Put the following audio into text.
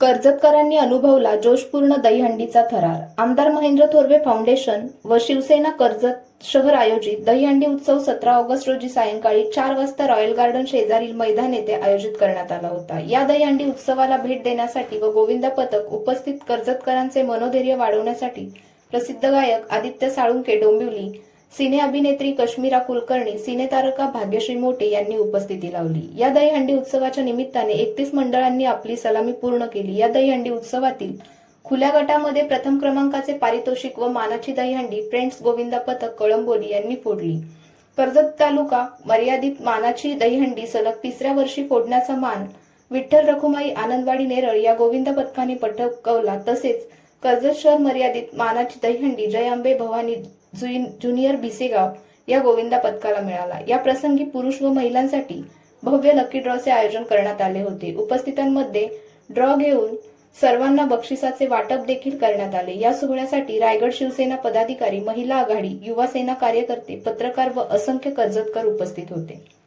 कर्जतकरांनी अनुभवला जोशपूर्ण दहीहंडीचा थरार. आमदार महेंद्र थोरवे फाउंडेशन व शिवसेना कर्जत शहर आयोजित दहीहंडी उत्सव सतरा ऑगस्ट रोजी सायंकाळी चार वाजता रॉयल गार्डन शेजारील मैदान येथे आयोजित करण्यात आला होता. या दहीहंडी उत्सवाला भेट देण्यासाठी व गोविंद पथक उपस्थित कर्जतकरांचे मनोधैर्य वाढवण्यासाठी प्रसिद्ध गायक आदित्य साळुंके डोंबिवली सिने अभिनेत्री कश्मीरा कुलकर्णी सिनेतारका भाग्यश्री मोटे यांनी उपस्थिती लावली. या दहीहंडी उत्सवाच्या निमित्ताने एकतीस मंडळांनी आपली सलामी पूर्ण केली. या दहीहंडी उत्सवातील खुल्या गटामध्ये प्रथम क्रमांकाचे पारितोषिक व मानाची दहीहंडी फ्रेंड्स गोविंदा पथक कळंबोली यांनी फोडली. कर्जत तालुका मर्यादित मानाची दहीहंडी सलग तिसऱ्या वर्षी फोडण्याचा मान विठ्ठल रखुमाई आनंदवाडी नेरळ या गोविंद पथकाने पटकवला. तसेच कर्जत शहर मर्यादित मानाची दहीहंडी जय आंबे भवानी ज्युनियर बिसेगाव या गोविंदा पथकाला मिळाला. या प्रसंगी पुरुष व महिलांसाठी भव्य लकी ड्रॉचे आयोजन करण्यात आले होते. उपस्थितांमध्ये ड्रॉ घेऊन सर्वांना बक्षिसाचे वाटप देखील करण्यात आले. या सोहळ्यासाठी रायगड शिवसेना पदाधिकारी महिला आघाडी युवा सेना कार्यकर्ते पत्रकार व असंख्य कर्जतकर उपस्थित होते.